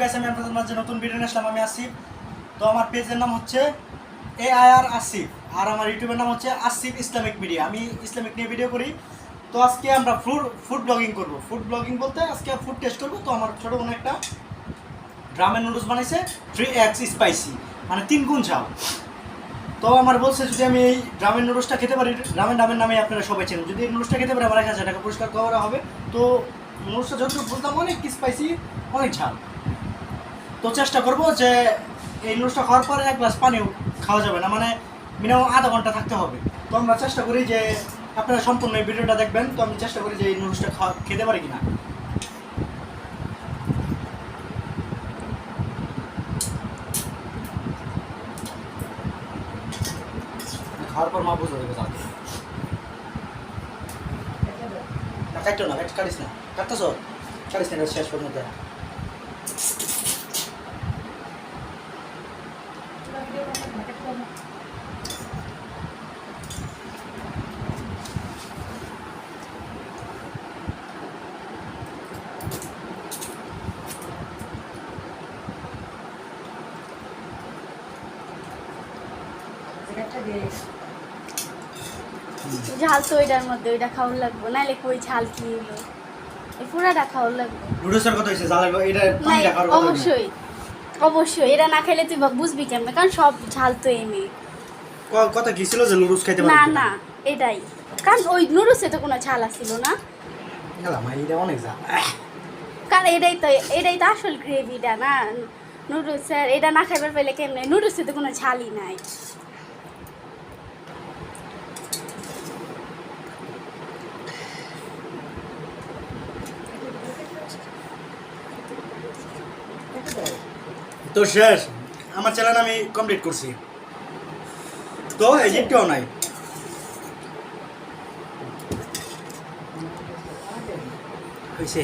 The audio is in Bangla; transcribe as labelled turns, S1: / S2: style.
S1: গাইস আমি আপনাদের মাঝে নতুন ভিডিও নিয়ে আসলাম, আমি আসিফ। তো আমার পেজের নাম হচ্ছে এ আই আর আসিফ, আর আমার ইউটিউবের নাম হচ্ছে আসিফ ইসলামিক মিডিয়া। আমি ইসলামিক নিয়ে ভিডিও করি। তো আজকে আমরা ফুড ফুড ব্লগিং করব। ফুড ব্লগিং বলতে আজকে ফুড টেস্ট করব। তো আমার ছোটো কোনো একটা ড্রামের নুডলস বানাইছে থ্রি এক্স স্পাইসি মানে তিন গুণ ঝাল। তো আমার বলছে, যদি আমি এই ড্রামের নুডলসটা খেতে পারি ড্রামের নামের নামে আপনারা সবাই চেনেন। যদি এই নুডলসটা খেতে পারি, আমার এক হাজার টাকা পুরস্কার করা হবে। তো নুডলসটা যতটুকু বলতাম অনেক স্পাইসি অনেক ঝাল। তো চেষ্টা করব যে এই নুডলসটা খাওয়ার পরে এক গ্লাস পানিও খাওয়া যাবে না মানে মিনিমাম আধা ঘণ্টা থাকতে হবে। তো আমরা চেষ্টা করি যে আপনারা সম্পূর্ণ এই ভিডিওটা দেখবেন, তো আমি চেষ্টা করি যে এই নুডলসটা খাওয়া খেতে পারি কিনা। খাওয়ার পর মা বুঝে দেবে না না কাটিস না, কাটতেছ? কাটিস না শেষ পর্যন্ত।
S2: ঝাল তো ওইটার মধ্যে ওইটা খাওয়ার লাগবো। নাইলে কই ঝাল কি হলো এই পুরাটা খাওয়ার লাগবো।
S1: নুডলসের কথা এটা।
S2: অবশ্যই। অবশ্যই এরা না খেলে তুই বুঝবি কেমন? কারণ সব ঝাল তো এমনি।
S1: মেয়ে কথা কি ছিল যে নুডলস খাইতে
S2: না না এটাই। কারণ ওই নুডলসে তো কোনো ঝাল আসছিল না।
S1: গেলাম অনেক
S2: কারণ এটাই তো এটাই তো আসল গ্রেভিটা না। নুডলস এটা না খাইবার পেলে কেমনে? নুডলসে তো কোনো ঝালই নাই।
S1: তো শেষ। আমার চ্যানেল আমি কমপ্লিট করছি। তো এই জিপটাও নাই। হয়েছে